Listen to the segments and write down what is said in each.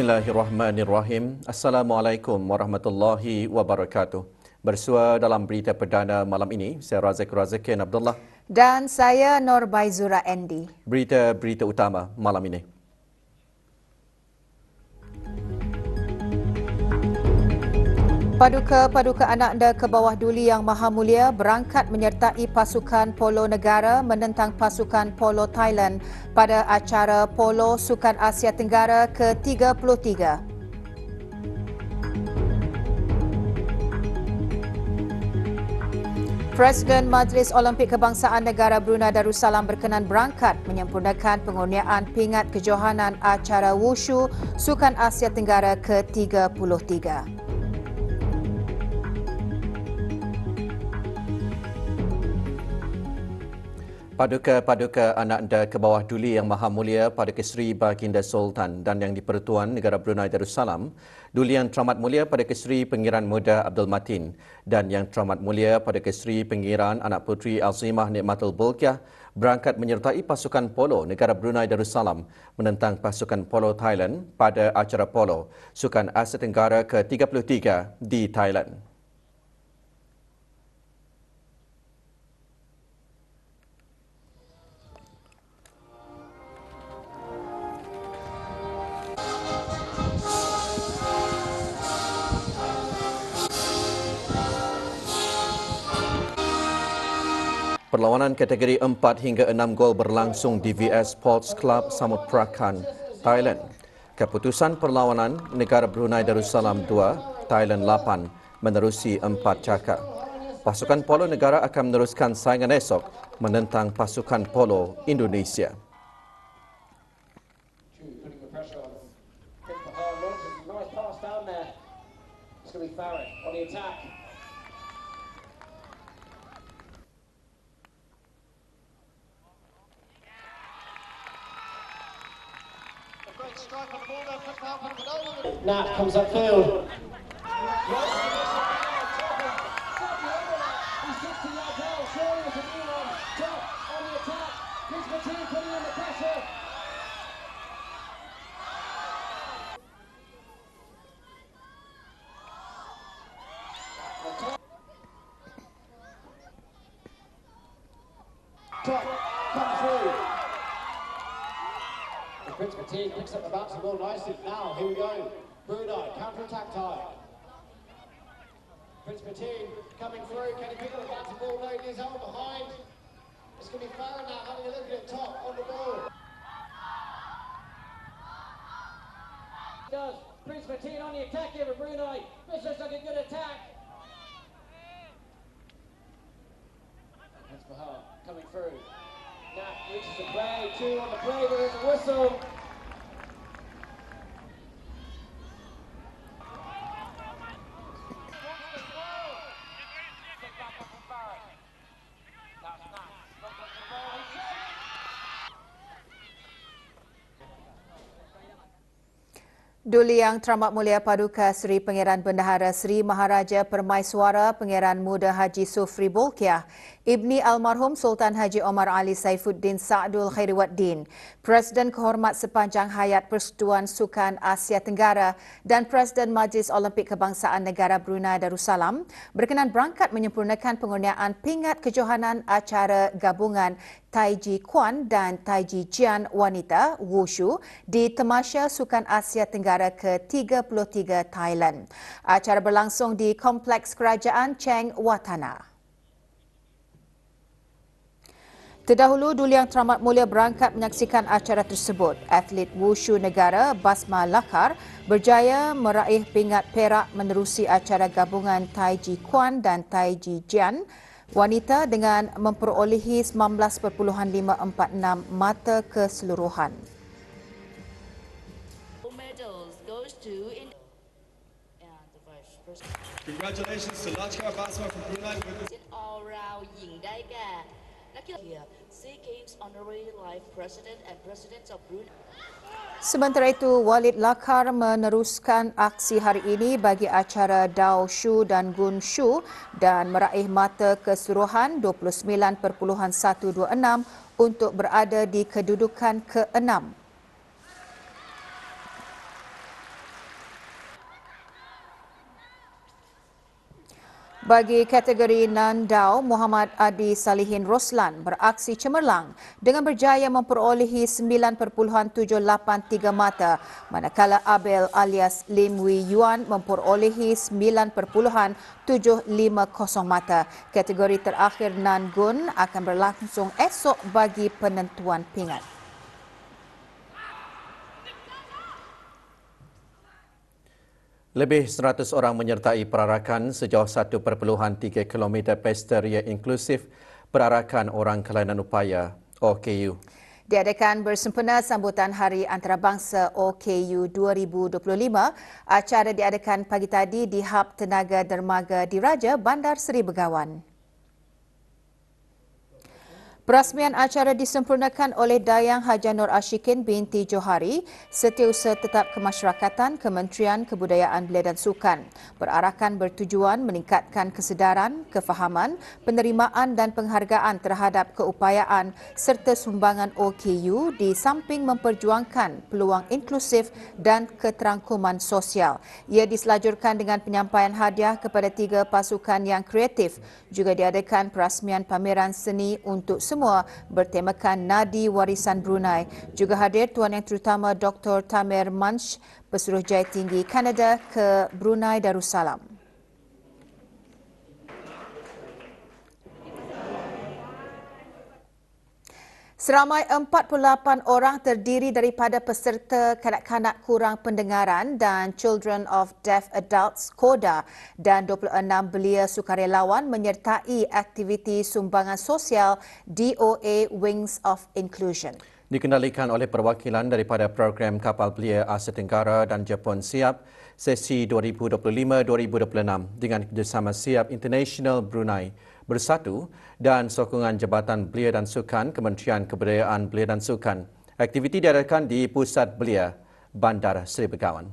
Bismillahirrahmanirrahim. Assalamualaikum warahmatullahi wabarakatuh. Bersua dalam berita perdana malam ini, saya Razak Razakin Abdullah. Dan saya Nur Baizura Andy. Berita-berita utama malam ini. Paduka-paduka anak anda ke bawah duli yang maha mulia berangkat menyertai pasukan polo negara menentang pasukan polo Thailand pada acara Polo Sukan Asia Tenggara ke-33. Presiden Majlis Olimpik Kebangsaan Negara Brunei Darussalam berkenan berangkat menyempurnakan pengurniaan pingat kejohanan acara Wushu Sukan Asia Tenggara ke-33. Paduka-paduka anak anda ke bawah duli yang maha mulia Paduka Seri Baginda Sultan dan yang dipertuan negara Brunei Darussalam, duli yang teramat mulia Paduka Seri Pengiran Muda Abdul Matin dan yang teramat mulia Paduka Seri Pengiran Anak Puteri Azimah Nikmatul Bulkiah berangkat menyertai pasukan polo negara Brunei Darussalam menentang pasukan polo Thailand pada acara polo Sukan Asia Tenggara ke-33 di Thailand. Perlawanan kategori 4 hingga 6 gol berlangsung di VS Sports Club Samut Prakan, Thailand. Keputusan perlawanan negara Brunei Darussalam 2, Thailand 8 menerusi 4 cakar. Pasukan polo negara akan meneruskan saingan esok menentang pasukan polo Indonesia. It's going to be Farrell on the attack. Knapp comes upfield. He's Prince Mateen picks up the bounce ball nicely. Now, here we go. Brunei, counter-attack time. Prince Mateen coming through. Can he pick up the bounce ball? No, he is out behind. It's going to be Farah now having a look at it top on the ball. Does Prince Mateen on the attack here for Brunei. This looks like a good attack. That's Bahar coming through. Nat reaches the play, two on the play, there is a whistle. Duli Yang Teramat Mulia Paduka Seri Pangeran Bendahara Seri Maharaja Permaiswara Pangeran Muda Haji Sufri Bolkiah, Ibni Almarhum Sultan Haji Omar Ali Saifuddin Sa'dul Khairiwaddin, Presiden Kehormat Sepanjang Hayat Persekutuan Sukan Asia Tenggara dan Presiden Majlis Olimpik Kebangsaan Negara Brunei Darussalam berkenan berangkat menyempurnakan pengurniaan pingat kejohanan acara gabungan Taiji Kwan dan Taiji Jian Wanita Wushu di Temasya Sukan Asia Tenggara ke-33 Thailand. Acara berlangsung di Kompleks Kerajaan Cheng Watana. Terdahulu, Duli Yang Teramat Mulia berangkat menyaksikan acara tersebut. Atlet Wushu negara Basma Lakar berjaya meraih pingat perak menerusi acara gabungan Taiji Kwan dan Taiji Jian Wanita dengan memperolehi 19.546 mata keseluruhan. Congratulations to Lachka Basma from Brunei. Games Honorary Life President and President of Brunei. Sementara itu, Walid Lakar meneruskan aksi hari ini bagi acara Dao Shu dan Gun Shu dan meraih mata keseluruhan 29.126 untuk berada di kedudukan ke-6. Bagi kategori Nandau, Muhammad Adi Salihin Roslan beraksi cemerlang dengan berjaya memperolehi 9.783 mata manakala Abel alias Lim Wee Yuan memperolehi 9.750 mata. Kategori terakhir Nan Gun akan berlangsung esok bagi penentuan pingat. Lebih 100 orang menyertai perarakan sejauh 1.3 km pesta ria inklusif perarakan orang kelainan upaya OKU. Diadakan bersempena sambutan Hari Antarabangsa OKU 2025, acara diadakan pagi tadi di Hub Tenaga Dermaga Diraja Bandar Seri Begawan. Perasmian acara disempurnakan oleh Dayang Haja Nur Ashikin binti Johari, Setiausaha Tetap Kemasyarakatan Kementerian Kebudayaan Belia dan Sukan. Berarakan bertujuan meningkatkan kesedaran, kefahaman, penerimaan dan penghargaan terhadap keupayaan serta sumbangan OKU di samping memperjuangkan peluang inklusif dan keterangkuman sosial. Ia diselajurkan dengan penyampaian hadiah kepada tiga pasukan yang kreatif. Juga diadakan perasmian pameran seni untuk semua semua bertemakan Nadi Warisan Brunei. Juga hadir Tuan Yang Terutama Dr. Tamer Mansh, Pesuruh Jaya Tinggi Kanada ke Brunei Darussalam. Seramai 48 orang terdiri daripada peserta kanak-kanak kurang pendengaran dan Children of Deaf Adults KODA dan 26 belia sukarelawan menyertai aktiviti sumbangan sosial DOA Wings of Inclusion. Dikendalikan oleh perwakilan daripada program kapal belia Asia Tenggara dan Jepun Siap sesi 2025-2026 dengan kerjasama Siap International Brunei bersatu dan sokongan Jabatan Belia dan Sukan Kementerian Kebudayaan Belia dan Sukan. Aktiviti diadakan di Pusat Belia, Bandar Seri Begawan.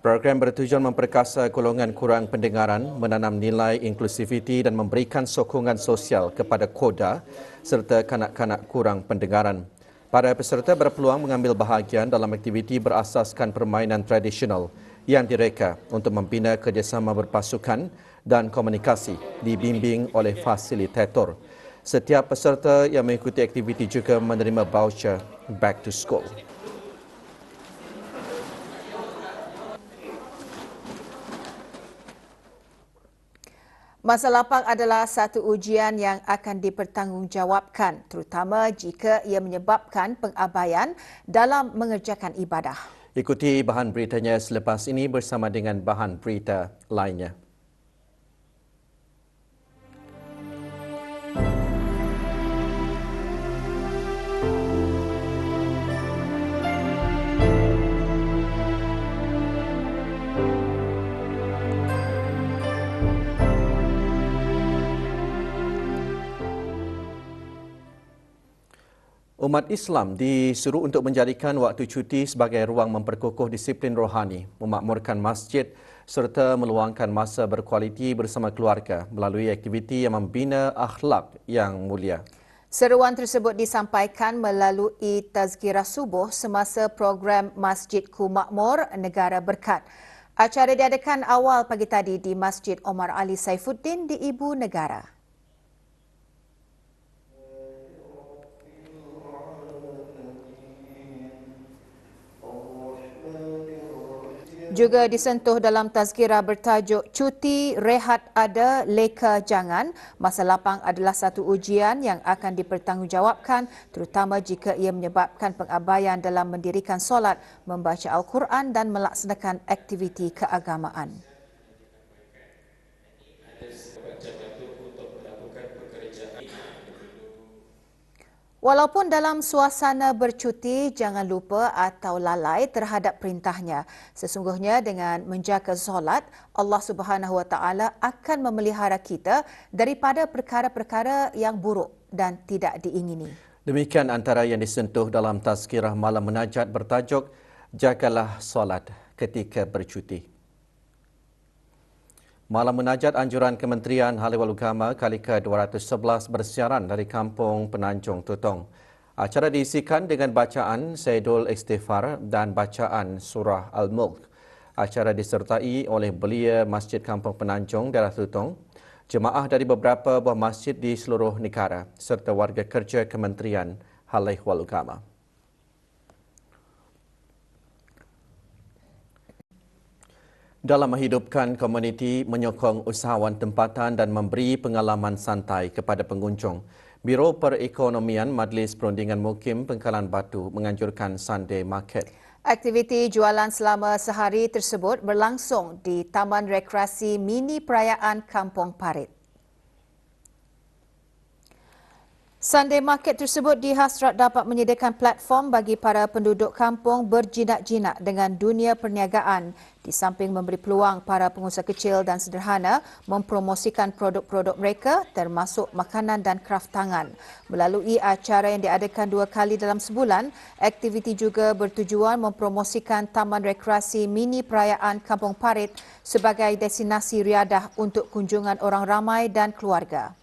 Program bertujuan memperkasa golongan kurang pendengaran, menanam nilai inklusiviti dan memberikan sokongan sosial kepada koda serta kanak-kanak kurang pendengaran. Para peserta berpeluang mengambil bahagian dalam aktiviti berasaskan permainan tradisional yang direka untuk membina kerjasama berpasukan dan komunikasi dibimbing oleh fasilitator. Setiap peserta yang mengikuti aktiviti juga menerima voucher back to school. Masa lapang adalah satu ujian yang akan dipertanggungjawabkan terutama jika ia menyebabkan pengabaian dalam mengerjakan ibadah. Ikuti bahan beritanya selepas ini bersama dengan bahan berita lainnya. Umat Islam disuruh untuk menjadikan waktu cuti sebagai ruang memperkukuh disiplin rohani, memakmurkan masjid serta meluangkan masa berkualiti bersama keluarga melalui aktiviti yang membina akhlak yang mulia. Seruan tersebut disampaikan melalui tazkirah subuh semasa program Masjidku Makmur Negara Berkat. Acara diadakan awal pagi tadi di Masjid Omar Ali Saifuddin di Ibu Negara. Juga disentuh dalam tazkirah bertajuk Cuti Rehat Ada Leka Jangan. Masa lapang adalah satu ujian yang akan dipertanggungjawabkan terutama jika ia menyebabkan pengabaian dalam mendirikan solat, membaca Al-Quran dan melaksanakan aktiviti keagamaan. Walaupun dalam suasana bercuti, jangan lupa atau lalai terhadap perintahnya. Sesungguhnya dengan menjaga solat, Allah Subhanahu Wa Taala akan memelihara kita daripada perkara-perkara yang buruk dan tidak diingini. Demikian antara yang disentuh dalam tazkirah malam menajat bertajuk Jagalah solat ketika bercuti. Malam menajat anjuran Kementerian Haliwal Ugama kali ke-211 bersiaran dari Kampung Penanjung Tutong. Acara diisikan dengan bacaan Sayyidul Istighfar dan bacaan Surah Al-Mulk. Acara disertai oleh belia Masjid Kampung Penanjung daerah Tutong, jemaah dari beberapa buah masjid di seluruh negara serta warga kerja Kementerian Hal Ehwal Dalam menghidupkan komuniti, menyokong usahawan tempatan dan memberi pengalaman santai kepada pengunjung, Biro Perekonomian Majlis Perundingan Mukim Pengkalan Batu menganjurkan Sunday Market. Aktiviti jualan selama sehari tersebut berlangsung di Taman Rekreasi Mini Perayaan Kampung Parit. Sunday Market tersebut dihasrat dapat menyediakan platform bagi para penduduk kampung berjinak-jinak dengan dunia perniagaan di samping memberi peluang para pengusaha kecil dan sederhana mempromosikan produk-produk mereka termasuk makanan dan kraft tangan. Melalui acara yang diadakan dua kali dalam sebulan, aktiviti juga bertujuan mempromosikan Taman Rekreasi Mini Perayaan Kampung Parit sebagai destinasi riadah untuk kunjungan orang ramai dan keluarga.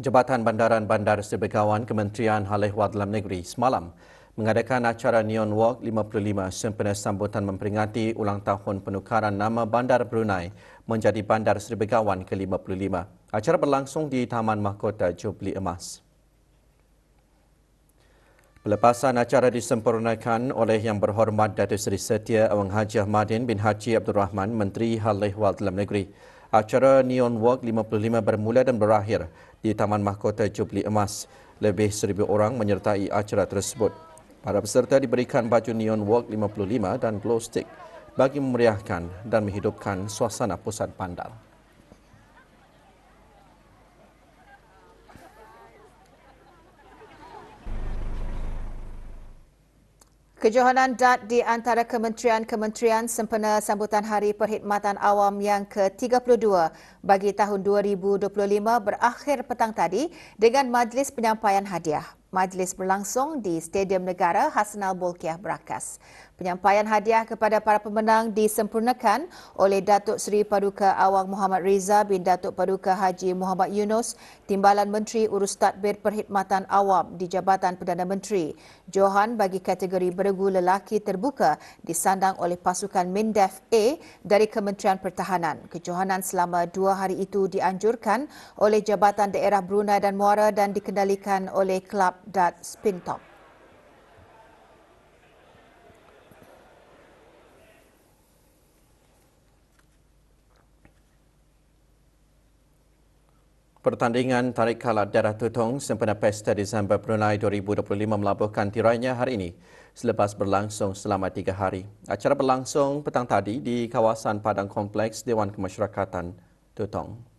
Jabatan Bandaran Bandar Sebegawan Kementerian Hal Ehwal Dalam Negeri semalam mengadakan acara Neon Walk 55 sempena sambutan memperingati ulang tahun penukaran nama Bandar Brunei menjadi Bandar Seri Begawan ke-55. Acara berlangsung di Taman Mahkota Jubli Emas. Pelepasan acara disempurnakan oleh Yang Berhormat Datuk Seri Setia Awang Haji Ahmadin bin Haji Abdul Rahman, Menteri Hal Ehwal Dalam Negeri. Acara Neon Walk 55 bermula dan berakhir di Taman Mahkota Jubli Emas. Lebih seribu orang menyertai acara tersebut. Para peserta diberikan baju Neon Walk 55 dan glow stick bagi memeriahkan dan menghidupkan suasana pusat bandar. Kejohanan DAT di antara kementerian-kementerian sempena sambutan Hari Perkhidmatan Awam yang ke-32 bagi tahun 2025 berakhir petang tadi dengan majlis penyampaian hadiah. Majlis berlangsung di Stadium Negara Hasnal Bolkiah Berakas. Penyampaian hadiah kepada para pemenang disempurnakan oleh Datuk Seri Paduka Awang Muhammad Riza bin Datuk Paduka Haji Muhammad Yunus, Timbalan Menteri Urus Tadbir Perkhidmatan Awam di Jabatan Perdana Menteri. Johan bagi kategori beregu lelaki terbuka disandang oleh pasukan Mindef A dari Kementerian Pertahanan. Kejohanan selama dua hari itu dianjurkan oleh Jabatan Daerah Brunei dan Muara dan dikendalikan oleh Kelab dan spin top. Pertandingan tarik kalat darah tutong sempena Pesta Disember Brunei 2025 melabuhkan tirainya hari ini selepas berlangsung selama tiga hari. Acara berlangsung petang tadi di kawasan Padang Kompleks Dewan Kemasyarakatan Tutong.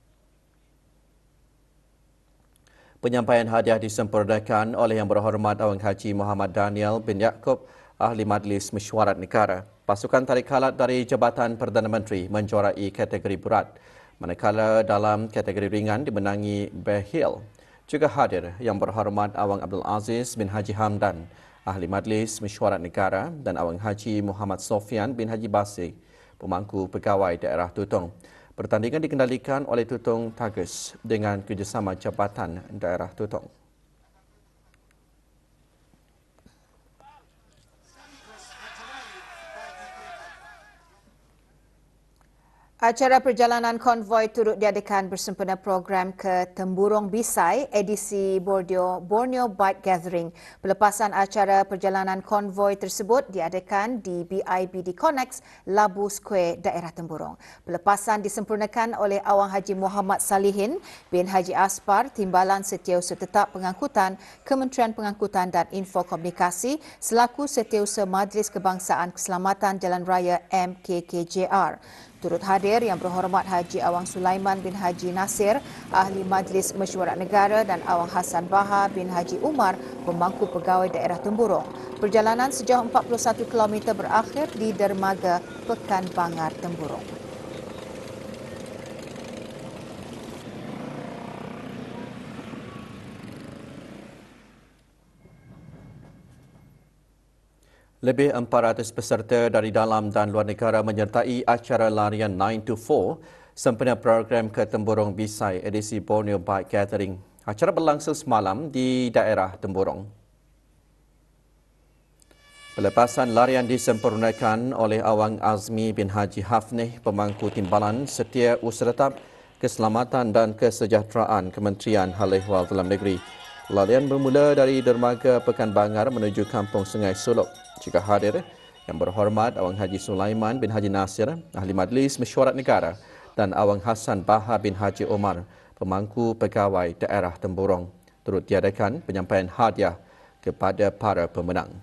Penyampaian hadiah disempurnakan oleh Yang Berhormat Awang Haji Muhammad Daniel bin Yaakob, Ahli Majlis Mesyuarat Negara. Pasukan tarik halat dari Jabatan Perdana Menteri menjuarai kategori berat, manakala dalam kategori ringan dimenangi Behil. Juga hadir Yang Berhormat Awang Abdul Aziz bin Haji Hamdan, Ahli Majlis Mesyuarat Negara dan Awang Haji Muhammad Sofian bin Haji Basri, pemangku pegawai daerah Tutong. Pertandingan dikendalikan oleh Tutong Tagus dengan kerjasama Jabatan Daerah Tutong. Acara perjalanan konvoi turut diadakan bersempena program ke Temburong Bisai edisi Borneo, Borneo Bike Gathering. Pelepasan acara perjalanan konvoi tersebut diadakan di BIBD Connex, Labu Square, daerah Temburong. Pelepasan disempurnakan oleh Awang Haji Muhammad Salihin bin Haji Aspar, Timbalan Setiausaha Tetap Pengangkutan, Kementerian Pengangkutan dan Info Komunikasi selaku Setiausaha Majlis Kebangsaan Keselamatan Jalan Raya MKKJR. Turut hadir Yang Berhormat Haji Awang Sulaiman bin Haji Nasir, Ahli Majlis Mesyuarat Negara dan Awang Hassan Baha bin Haji Umar, pemangku pegawai daerah Temburong. Perjalanan sejauh 41 km berakhir di dermaga Pekan Bangar Temburong. Lebih 400 peserta dari dalam dan luar negara menyertai acara larian 9 to 4 sempena program ke Temburong Bisai edisi Borneo Bike Gathering. Acara berlangsung semalam di daerah Temburong. Pelepasan larian disempurnakan oleh Awang Azmi bin Haji Hafnih, pemangku timbalan setia usaha keselamatan dan kesejahteraan Kementerian Hal Ehwal Dalam Negeri. Larian bermula dari dermaga Pekan Bangar menuju Kampung Sungai Suluk. Jika hadir, yang berhormat Awang Haji Sulaiman bin Haji Nasir, Ahli Majlis Mesyuarat Negara dan Awang Hassan Bahar bin Haji Omar, pemangku pegawai daerah Temburong, turut tiadakan penyampaian hadiah kepada para pemenang.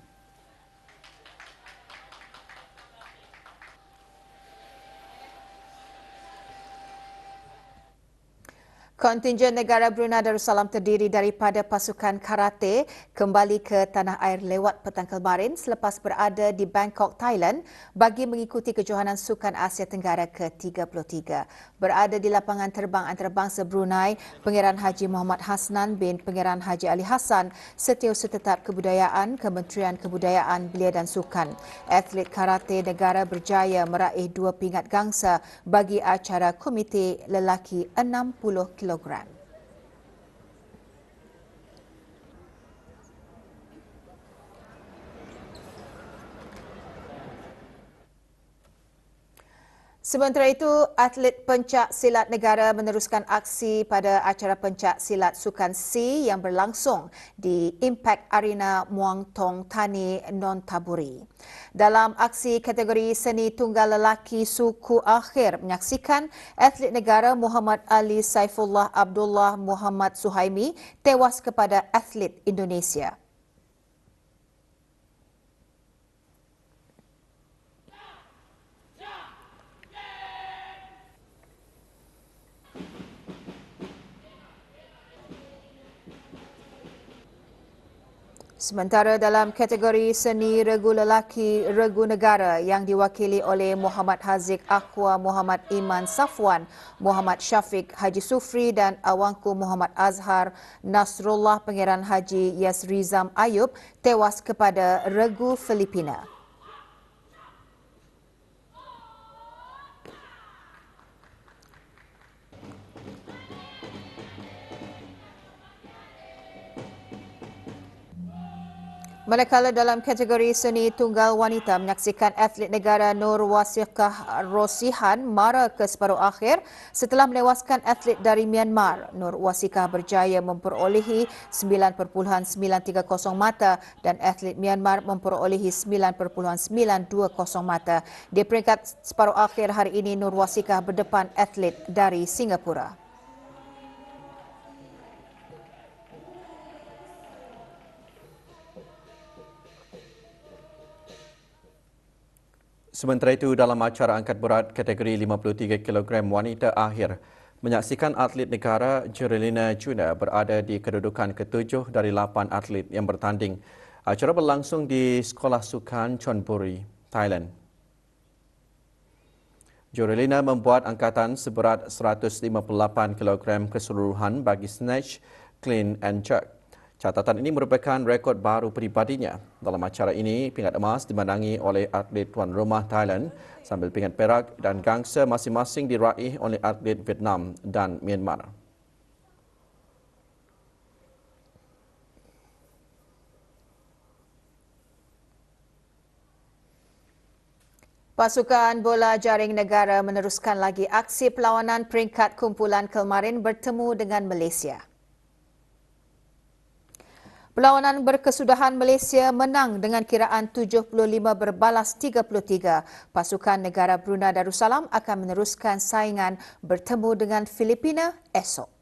Kontingen negara Brunei Darussalam terdiri daripada pasukan karate kembali ke tanah air lewat petang kemarin selepas berada di Bangkok, Thailand bagi mengikuti kejohanan Sukan Asia Tenggara ke-33. Berada di lapangan terbang antarabangsa Brunei, Pengiran Haji Muhammad Hasnan bin Pengiran Haji Ali Hassan, Setiausaha Tetap Kebudayaan Kementerian Kebudayaan Belia dan Sukan. Atlet karate negara berjaya meraih dua pingat gangsa bagi acara Komite Lelaki 60 km kilogram. Sementara itu, atlet pencak silat negara meneruskan aksi pada acara pencak silat Sukan C yang berlangsung di Impact Arena Muang Tong Tani Non Taburi. Dalam aksi kategori seni tunggal lelaki suku akhir menyaksikan atlet negara Muhammad Ali Saifullah Abdullah Muhammad Suhaimi tewas kepada atlet Indonesia. Sementara dalam kategori seni regu lelaki regu negara yang diwakili oleh Muhammad Haziq Akwa Muhammad Iman Safwan, Muhammad Syafiq Haji Sufri dan Awangku Muhammad Azhar Nasrullah Pangeran Haji Yasrizam Ayub tewas kepada regu Filipina. Manakala dalam kategori seni tunggal wanita menyaksikan atlet negara Nur Wasiqah Rosihan mara ke separuh akhir setelah menewaskan atlet dari Myanmar. Nur Wasiqah berjaya memperolehi 9.930 mata dan atlet Myanmar memperolehi 9.920 mata. Di peringkat separuh akhir hari ini Nur Wasiqah berdepan atlet dari Singapura. Sementara itu, dalam acara angkat berat kategori 53 kg wanita akhir, menyaksikan atlet negara Jerelina Juna berada di kedudukan ketujuh dari lapan atlet yang bertanding. Acara berlangsung di Sekolah Sukan Chonburi, Thailand. Jorelina membuat angkatan seberat 158 kg keseluruhan bagi snatch, clean and jerk. Catatan ini merupakan rekod baru peribadinya. Dalam acara ini, pingat emas dimenangi oleh atlet tuan rumah Thailand sambil pingat perak dan gangsa masing-masing diraih oleh atlet Vietnam dan Myanmar. Pasukan bola jaring negara meneruskan lagi aksi perlawanan peringkat kumpulan kemarin bertemu dengan Malaysia. Perlawanan berkesudahan Malaysia menang dengan kiraan 75 berbalas 33. Pasukan negara Brunei Darussalam akan meneruskan saingan bertemu dengan Filipina esok.